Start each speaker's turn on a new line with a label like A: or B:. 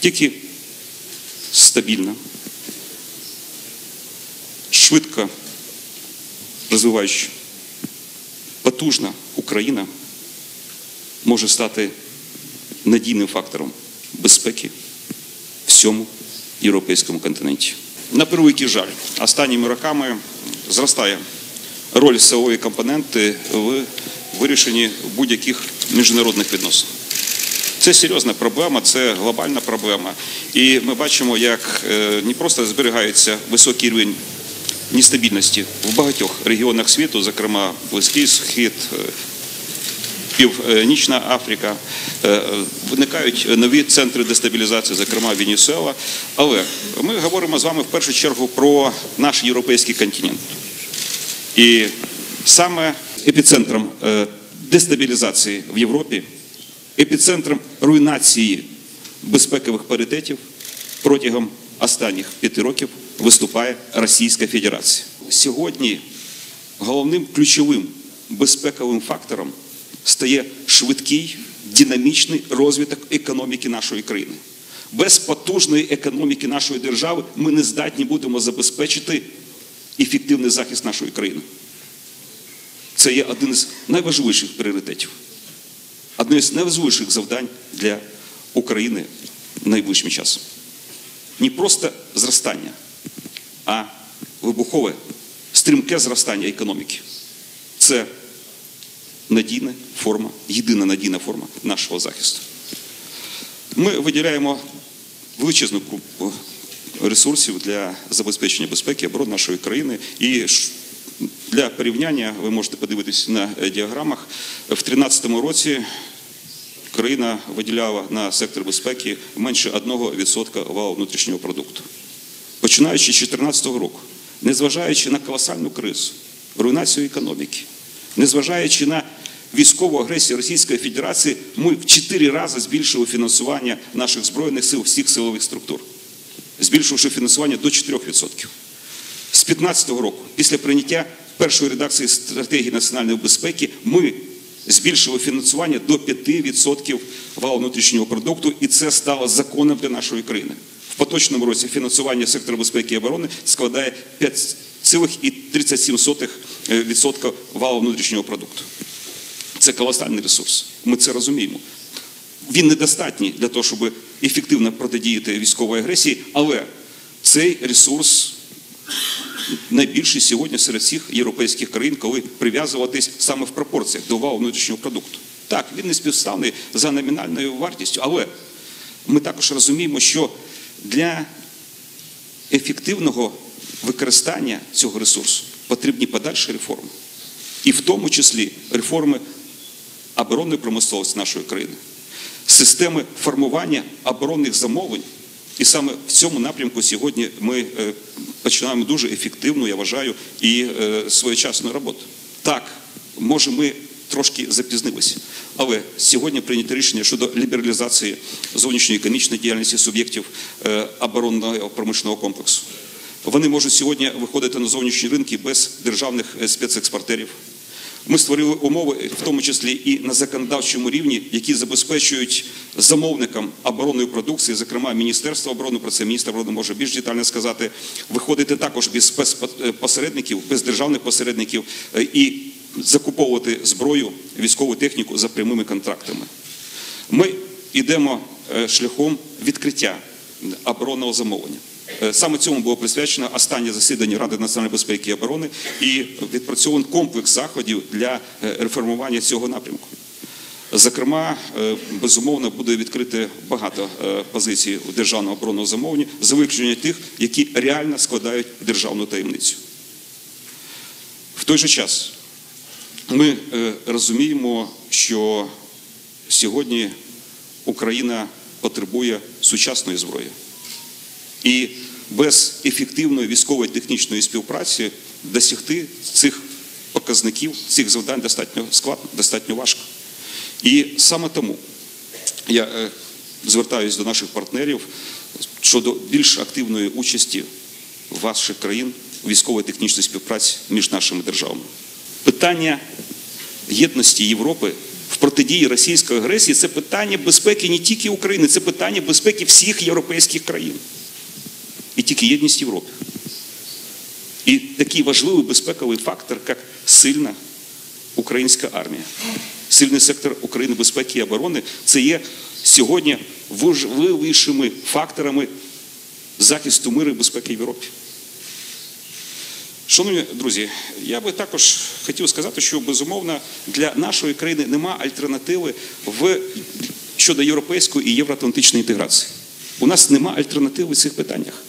A: Тільки стабільна, швидко розвиваюча, потужна Україна може стати надійним фактором безпеки всьому європейському континенті. На превеликий жаль, останніми роками зростає роль силової компоненти в вирішенні будь-яких міжнародних відносин. Це серйозна проблема, це глобальна проблема. І ми бачимо, як е, не просто зберігається високий рівень нестабільності в багатьох регіонах світу, зокрема Близький Схід, е, Північна Африка, е, виникають нові центри дестабілізації, зокрема Венесуела. Але ми говоримо з вами в першу чергу про наш європейський континент. І саме епіцентром дестабілізації в Європі, епіцентром руйнації безпекових паритетів протягом останніх п'яти років виступає Російська Федерація. Сьогодні головним ключовим безпековим фактором стає швидкий динамічний розвиток економіки нашої країни. Без потужної економіки нашої держави ми не здатні будемо забезпечити ефективний захист нашої країни. Це є один з найважливіших пріоритетів, одне з найважливіших завдань для України в найближчим часом. Не просто зростання, а вибухове, стрімке зростання економіки. Це надійна форма, єдина надійна форма нашого захисту. Ми виділяємо величезну купу ресурсів для забезпечення безпеки оборони нашої країни. І для порівняння ви можете подивитися на діаграмах. В 2013 році країна виділяла на сектор безпеки менше 1% валу внутрішнього продукту. Починаючи з 2014 року, незважаючи на колосальну кризу, руйнацію економіки, незважаючи на військову агресію Російської Федерації, ми в 4 рази збільшили фінансування наших збройних сил всіх силових структур, збільшивши фінансування до 4%. З 2015 року, після прийняття першої редакції стратегії національної безпеки, ми збільшили фінансування до 5% валу внутрішнього продукту, і це стало законом для нашої країни. В поточному році фінансування сектору безпеки і оборони складає 5,37% валу внутрішнього продукту. Це колосальний ресурс. Ми це розуміємо. Він недостатній для того, щоб ефективно протидіяти військової агресії, але цей ресурс найбільший сьогодні серед всіх європейських країн, коли прив'язуватись саме в пропорціях до валу внутрішнього продукту. Так, він не співставний за номінальною вартістю, але ми також розуміємо, що для ефективного використання цього ресурсу потрібні подальші реформи, і в тому числі реформи оборонної промисловості нашої країни, системи формування оборонних замовлень. І саме в цьому напрямку сьогодні ми починаємо дуже ефективну, я вважаю, і своєчасну роботу. Так, може, ми трошки запізнилися, але сьогодні прийнято рішення щодо лібералізації зовнішньої економічної діяльності суб'єктів оборонного промишленого комплексу. Вони можуть сьогодні виходити на зовнішні ринки без державних спецекспортерів. Ми створили умови, в тому числі і на законодавчому рівні, які забезпечують замовникам оборонної продукції, зокрема Міністерство оборони, про це міністр оборони може більш детально сказати, виходити також без спецпосередників, без державних посередників і закуповувати зброю, військову техніку за прямими контрактами. Ми йдемо шляхом відкриття оборонного замовлення. Саме цьому було присвячено останнє засідання Ради національної безпеки і оборони і відпрацьований комплекс заходів для реформування цього напрямку. Зокрема, безумовно, буде відкрити багато позицій у державного оборонного замовлення, за виключення тих, які реально складають державну таємницю. В той же час ми розуміємо, що сьогодні Україна потребує сучасної зброї. І без ефективної військової технічної співпраці досягти цих показників, цих завдань достатньо складно, достатньо важко. І саме тому я звертаюся до наших партнерів щодо більш активної участі ваших країн у військової технічної співпраці між нашими державами. Питання єдності Європи в протидії російської агресії це питання безпеки не тільки України, це питання безпеки всіх європейських країн. І тільки єдність Європи. І такий важливий безпековий фактор, як сильна українська армія, сильний сектор України безпеки і оборони, це є сьогодні важливішими факторами захисту миру і безпеки в Європі. Шановні друзі, я би також хотів сказати, що безумовно для нашої країни нема альтернативи в щодо європейської і євроатлантичної інтеграції. У нас нема альтернативи в цих питаннях.